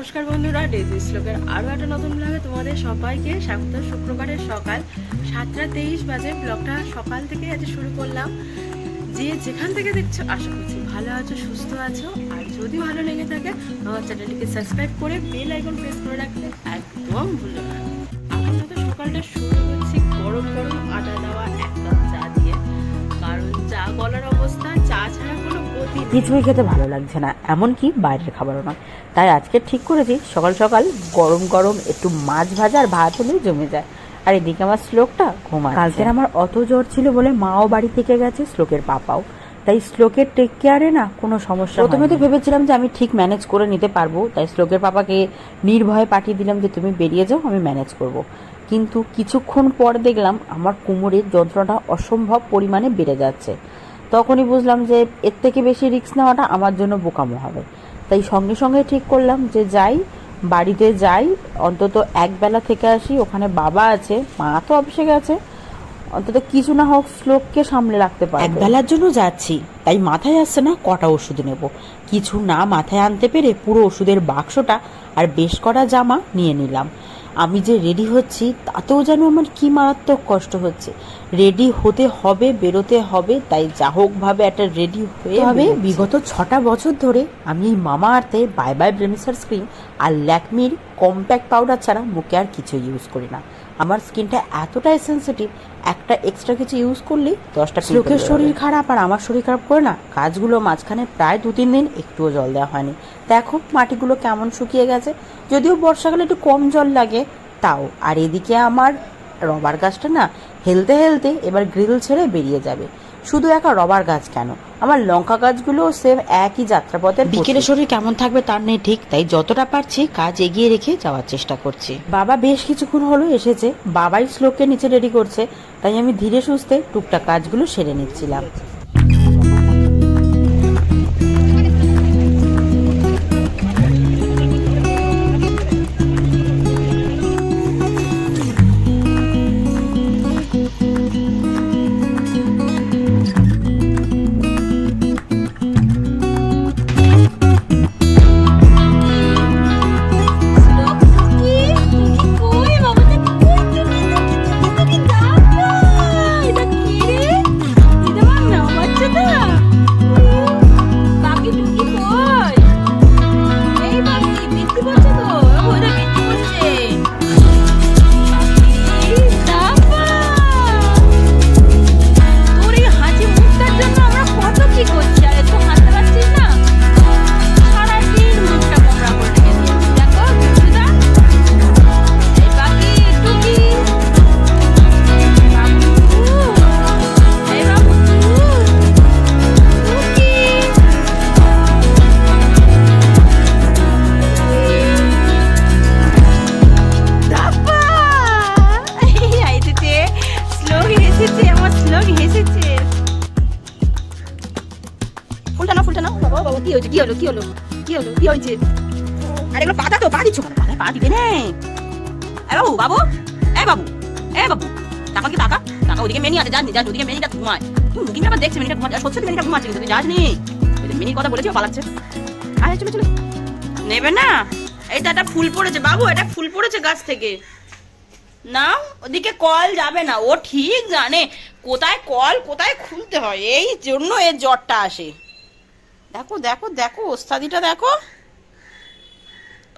নমস্কার বন্ধুরা ডেজি শ্লোকের আরও একটা নতুন ব্লগে তোমাদের সবাইকে স্বাগত। শুক্রবারের সকাল সাতটা তেইশ বাজে ব্লগটা সকাল থেকে আজ শুরু করলাম। যে যেখান থেকে দেখছ, আশা করছি ভালো আছো, সুস্থ আছো। আর যদি ভালো লেগে থাকে, আমার চ্যানেলটিকে সাবস্ক্রাইব করে বেল আইকন প্রেস করে রাখলে একদম ভুলো না। আমার সকালটা শুরু কিছুই খেতে ভালো লাগছে না এমনকি বাইরের খাবারও নয়। তাই আজকে ঠিক করেছি সকাল সকাল গরম গরম একটু মাছ ভাজা আর ভাত হলেই জমে যায়। আর এদিকে আমার শ্লোকটা ঘুমা কালকের আমার অত জ্বর ছিল বলে মাও বাড়ি থেকে গেছে শ্লোকের পাপাও। তাই শ্লোকের টেক কেয়ারে না কোনো সমস্যা প্রথমে তো ভেবেছিলাম যে আমি ঠিক ম্যানেজ করে নিতে পারব তাই শ্লোকের পাপাকে নির্ভয়ে পাঠিয়ে দিলাম যে তুমি বেরিয়ে যাও আমি ম্যানেজ করব। কিন্তু কিছুক্ষণ পর দেখলাম আমার কোমরের যন্ত্রণাটা অসম্ভব পরিমাণে বেড়ে যাচ্ছে। তখনই বুঝলাম যে এর থেকে বেশি রিস্ক নেওয়াটা আমার জন্য বোকামো হবে। তাই সঙ্গে সঙ্গে ঠিক করলাম যে যাই, বাড়িতে যাই, অন্তত একবেলা থেকে আসি, ওখানে বাবা আছে, মা তো অফিসে গেছে, অন্তত কিছু না হোক শ্লোককে সামলে রাখতে পারব। একবেলার জন্য যাচ্ছি, তাই মাথায় আসছে না কটা ওষুধ নেব। কিছু না মাথায় আনতে পেরে পুরো ওষুধের বাক্সটা আর বেশ কটা জামা নিয়ে নিলাম। আমি যে রেডি হচ্ছি তাতেও যেন আমার কি মারাত্মক কষ্ট হচ্ছে। রেডি হতে হবে বেরোতে হবে তাই যা হোক ভাবে একটা রেডি হয়ে হবে বিগত ছটা বছর ধরে আমি এই মামা আর্থে বাই বাই ব্রেমিসার স্ক্রিন আর ল্যাকমির কম্প্যাক্ট পাউডার ছাড়া মুখে আর কিছু ইউজ করি না। আমার স্কিনটা এতটাই সেন্সিটিভ একটা এক্সট্রা কিছু ইউজ করলেই দশটা লোকের শরীর খারাপ আর আমার শরীর খারাপ করে না কাজগুলো মাঝখানে প্রায় দু তিন দিন একটুও জল দেওয়া হয়নি। দেখো মাটিগুলো কেমন শুকিয়ে গেছে। যদিও বর্ষাকালে একটু কম জল লাগে তাও। আর এদিকে আমার রবার গাছটা না হেলতে হেলতে এবার গ্রিল ছেড়ে বেরিয়ে যাবে। শুধু একা রবার গাছ কেন? আমার লঙ্কা গাছগুলোও সেম একই যাত্রাপথে বিকেলে শরীর কেমন থাকবে তার নেই ঠিক তাই যতটা পারছি কাজ এগিয়ে রেখে যাওয়ার চেষ্টা করছি। বাবা বেশ কিছুক্ষণ হলো এসেছে বাবাই শ্লোককে নিচে রেডি করছে তাই আমি ধীরে সুস্থে টুকটাক কাজগুলো সেরে নিচ্ছিলাম। আরে এগুলো পাতা তো পা দিচ্ছ কেন? পা দিবে নে। এ বাবু বাবু, এ বাবু এ বাবু। টাকা কি টাকা? টাকা ওদিকে মেনি আছে জানি জানি ওদিকে মেনিটা ঘুমায়। তুই মুখিটা আবার দেখছে, মেনিটা ঘুমাচ্ছে। আর সত্যি মেনিটা ঘুমাচ্ছে কিন্তু যাসনি ওই মেনির কথা বলেছি পালাচ্ছে। আয়, চলে চলে। নেবে না। এইটা একটা ফুল পড়েছে, বাবু এটা ফুল পড়েছে গাছ থেকে। না, ওদিকে কল যাবে না, ও ঠিক জানে। কোথায় কল, কোথায় খুলতে হয়, এই জন্য এর জ্বরটা আসে। দেখো দেখো দেখো, ওস্তাদিটা দেখো।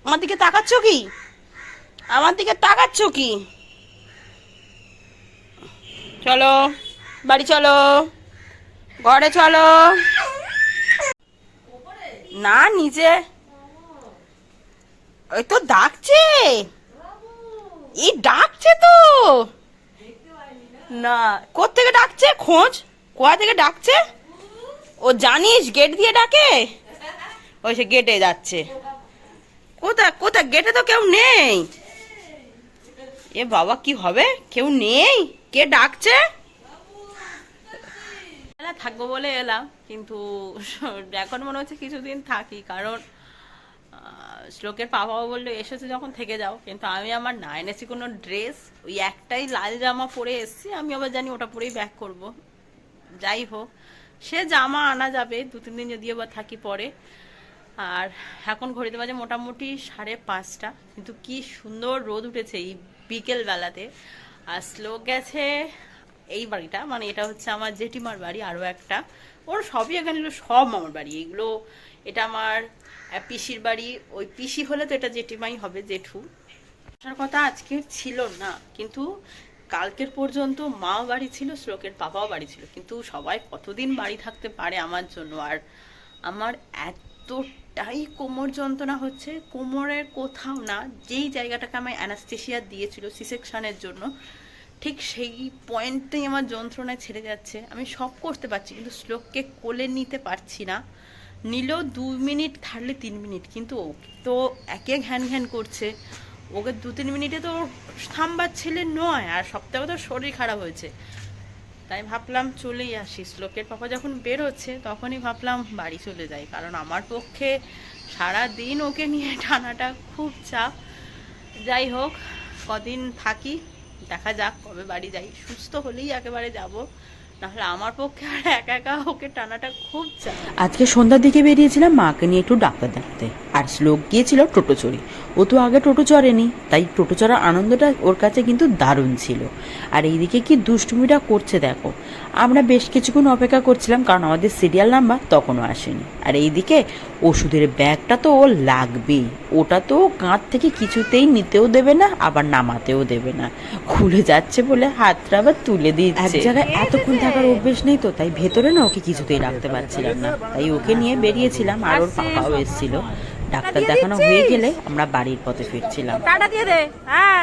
আমার দিকে তাকাচ্ছ কি? আমার দিকে তাকাচ্ছ কি? চলো, বাড়ি চলো, ঘরে চলো। না নিচে ওই তো ডাকছে। এই ডাকছে তো। না কোথেকে ডাকছে? খোঁজ। কোথা থেকে ডাকছে? ও জানিস, গেট দিয়ে ডাকে? ওই সে গেটে যাচ্ছে। কোথা কোথা গেটে তো কেউ নেই। এ বাবা, কি হবে? কেউ নেই? কে ডাকছে? থাকব বলে এলাম, কিন্তু এখন মনে হচ্ছে কিছুদিন থাকি, কারণ শ্লোকের পাপাও বলল, এসেছে যখন, থেকে যাও। কিন্তু আমি আমার না এনেছি কোনো ড্রেস, ওই একটাই লাল জামা পরে এসেছি, আমি আবার জানি ওটা পরেই ব্যাক করব। যাই হোক, সে জামা আনা যাবে দু তিন দিন যদি আবার থাকি পরে। আর এখন ঘড়িতে বাজে মোটামুটি সাড়ে পাঁচটা। কিন্তু কি সুন্দর রোদ উঠেছে এই বিকেল বেলাতে আর শ্লোক গেছে এই বাড়িটা মানে এটা হচ্ছে আমার জেঠিমার বাড়ি আরও একটা। ওর সবই এখানে এগুলো সব মামার বাড়ি। এগুলো, এটা আমার পিসির বাড়ি। ওই পিসি হলে তো এটা জেঠিমাই হবে, জেঠু। আসার কথা আজকে ছিল না, কিন্তু কালকের পর্যন্ত মা বাড়ি ছিল শ্লোকের বাবাও বাড়ি ছিল। কিন্তু সবাই কতদিন বাড়ি থাকতে পারে আমার জন্য? আর আমার এতটাই কোমর যন্ত্রণা হচ্ছে, কোমরের কোথাও না, যেই জায়গাটাকে আমার অ্যানাস্থেশিয়া দিয়েছিল সিসেকশনের জন্য, ঠিক সেই পয়েন্টেই আমার যন্ত্রণায় ছেড়ে যাচ্ছে। আমি সব করতে পারছি, কিন্তু শ্লোককে কোলে নিতে পারছি না। নিলেও দু মিনিট থাকলে তিন মিনিট, কিন্তু ও তো একে ঘ্যান ঘ্যান করছে। ওকে দু তিন মিনিটে তো থামবার ছেলে নয়, আর সপ্তাহে তো শরীর খারাপ হয়েছে। তাই ভাবলাম চলেই আসি শ্লোকের পাপা যখন বেরোচ্ছে তখনই ভাবলাম বাড়ি চলে যাই, কারণ আমার পক্ষে সারা দিন ওকে নিয়ে টানাটা খুব চাপ। যাই হোক, কদিন থাকি, দেখা যাক কবে বাড়ি যাই। সুস্থ হলেই একেবারে যাব। নাহলে আমার পক্ষে আর একা একা ওকে টানাটা খুব চাপ। আজকে সন্ধ্যার দিকে বেরিয়েছিলাম মাকে নিয়ে একটু ডাক্তার দেখাতে। আর শ্লোক গিয়েছিল টোটো চড়ে। ও তো আগে টোটো চড়েনি তাই টোটো চড়ার আনন্দটা ওর কাছে কিন্তু দারুণ ছিল। আর এইদিকে কি দুষ্টুমিটা করছে দেখো। আমরা বেশ কিছুক্ষণ অপেক্ষা করছিলাম কারণ আমাদের সিরিয়াল নাম্বার তখনও আসেনি। আর এইদিকে ওষুধের ব্যাগটা তো ও লাগবেই। ওটা তো কাঁধ থেকে কিছুতেই নিতেও দেবে না আবার নামাতেও দেবে না। খুলে যাচ্ছে বলে হাতটা আবার তুলে দিচ্ছে। এক জায়গায় এতক্ষণ থাকার অভ্যেস নেই তো তাই ভেতরে না ওকে কিছুতেই রাখতে পারছিলাম না। তাই ওকে নিয়ে বেরিয়েছিলাম আর ওর পাপাও এসেছিল। ডাক্তার দেখানো হয়ে গেলে আমরা বাড়ির পথে ফিরছিলাম। টাটা দিয়ে দে হ্যাঁ।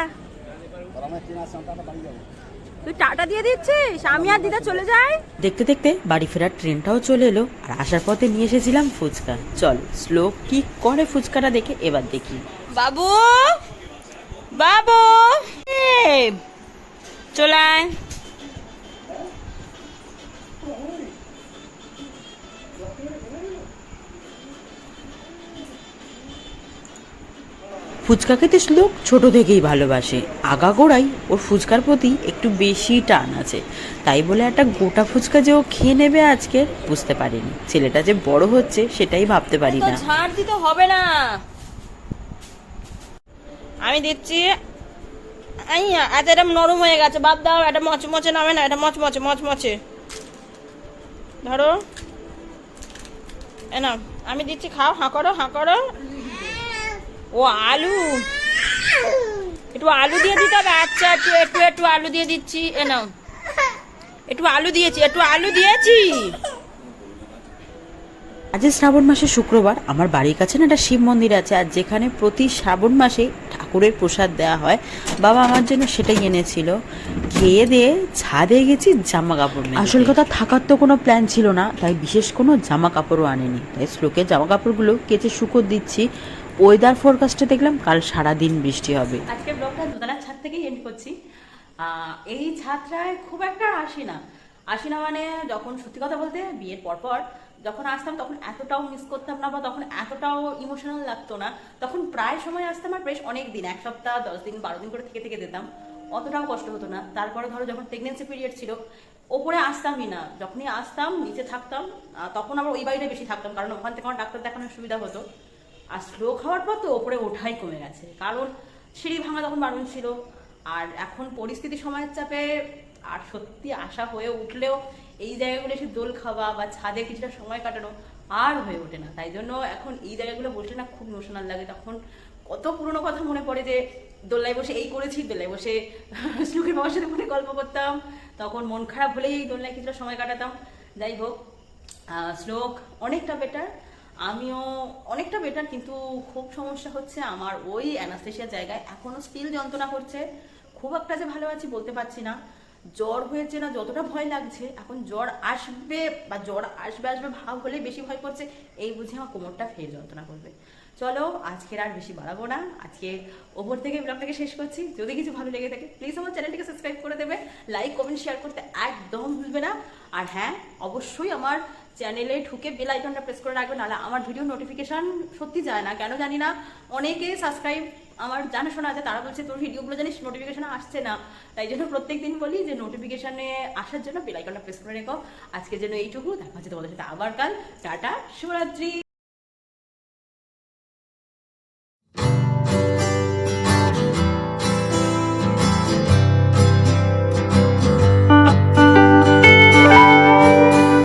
তুই টাটা দিয়ে দিচ্ছিস? আমি আর দিদা চলে যাই? দেখতে দেখতে বাড়ি ফেরার ট্রেনটাও চলে এলো আর আসার পথে নিয়ে এসেছিলাম ফুচকা। চল স্লো কি করে ফুচকাটা দেখে এবার দেখি। বাবু? বাবু? চলায় ফুচকা খেতে শ্লোক ছোট থেকেই ভালোবাসে। আগাগোড়াই ওর ফুচকার প্রতি একটু বেশি টান আছে। তাই বলে একটা গোটা ফুচকা যে ও খেয়ে নেবে আজকে বুঝতে পারিনি। ছেলেটা যে বড় হচ্ছে সেটাই ভাবতে পারি না। ছাড় দিতে হবে না। আমি দিচ্ছি। আইয়া আজ এটা নরম হয়ে গেছে। বাদ দাও এটা মচমচে নামে না এটা মচমচে মচমচে। ধরো। এ না আমি দিচ্ছি খাও হাঁ করো হাঁ করো। ও আলু? একটু আলু দিয়ে দিতে হবে। আচ্ছা একটু একটু একটু আলু দিয়ে দিচ্ছি। এ নাও। একটু আলু দিয়েছি একটু আলু দিয়েছি। আজ শ্রাবণ মাসে শুক্রবার আমার বাড়ির কাছে না একটা শিব মন্দির আছে আর যেখানে প্রতি শ্রাবণ মাসে ঠাকুরের প্রসাদ দেওয়া হয়। বাবা আমার জন্য সেটাই এনেছিল। খেয়ে দিয়ে ছাদে গেছি জামা কাপড় আসল কথা থাকার তো কোনো প্ল্যান ছিল না তাই বিশেষ কোনো জামা কাপড়ও আনেনি। তাই শ্লোকের জামা কাপড়গুলো কেচে শুকো দিচ্ছি। ওয়েদার ফোরকাস্টে দেখলাম, কাল সারাদিন বৃষ্টি হবে। আজকে ব্লগটা দোতলার ছাদ থেকেই এন্ড করছি। এই ছাদটায় খুব একটা আসি না। আসি না মানে যখন সত্যি কথা বলতে বিয়ের পরপর যখন আসতাম তখন এতটাও মিস করতাম না বা তখন এতটাও ইমোশনাল লাগতো না। তখন প্রায় সময় আসতাম আর বেশ অনেক দিন, এক সপ্তাহ, দশ দিন, বারো দিন করে থেকে থেকে যেতাম। অতটাও কষ্ট হতো না। তারপরে ধরো যখন প্রেগনেন্সি পিরিয়ড ছিল, ওপরে আসতামই না। যখনই আসতাম, নিচে থাকতাম তখন আবার ওই বাড়িতে বেশি থাকতাম, কারণ ওখান থেকে আমার ডাক্তার দেখানোর সুবিধা হতো। আর স্লো খাওয়ার পর তো ওপরে ওঠাই কমে গেছে। কারণ সিঁড়ি ভাঙা তখন বারণ ছিল। আর এখন পরিস্থিতি সময়ের চাপে আর সত্যি আশা হয়ে উঠলেও এই জায়গাগুলো এসে দোল খাওয়া বা ছাদে কিছুটা সময় কাটানো আর হয়ে ওঠে না। তাই জন্য এখন এই জায়গাগুলো বসলে না খুব ইমোশনাল লাগে। তখন কত পুরনো কথা মনে পড়ে যে দোল্লায় বসে এই করেছি দোল্লায় বসে শ্লুকের বাবার সাথে মনে গল্প করতাম। তখন মন খারাপ হলেই এই দোল্লায় কিছুটা সময় কাটাতাম। যাই হোক শ্লোক অনেকটা বেটার আমিও অনেকটা বেটার কিন্তু খুব সমস্যা হচ্ছে আমার ওই অ্যানাস্থেশিয়ার জায়গায় এখনও স্টিল যন্ত্রণা করছে। খুব একটা যে ভালো আছি বলতে পারছি না। জ্বর হয়েছে না, যতটা ভয় লাগছে, এখন জ্বর আসবে বা জ্বর আসবে আসবে ভাব হলে বেশি ভয় করছে, এই বুঝে আমার কোমরটা ফের যন্ত্রণা করবে। চলো, আজকের আর বেশি বাড়াবো না। আজকে ওপর থেকে ব্লগটাকে শেষ করছি। যদি কিছু ভালো লেগে থাকে প্লিজ আমার চ্যানেলটিকে সাবস্ক্রাইব করে দেবে। লাইক কমেন্ট শেয়ার করতে একদম ভুলবে না। আর হ্যাঁ অবশ্যই আমার চ্যানেলে ঢুকে বেল আইকনটা প্রেস করে রাখবে, নাহলে আমার ভিডিও নোটিফিকেশান সত্যি যায় না। কেন জানি না, অনেকে সাবস্ক্রাইব আমার জানাশোনা আছে, তারা বলছে, তোর ভিডিওগুলো জানিস নোটিফিকেশন আসছে না। তাই জন্য প্রত্যেক দিন বলি যে নোটিফিকেশানে আসার জন্য বেল আইকনটা প্রেস করে রেখো। আজকে যেন এইটুকু, দেখা হচ্ছে তোমাদের সাথে আবার কাল। টাটা, শুভরাত্রি।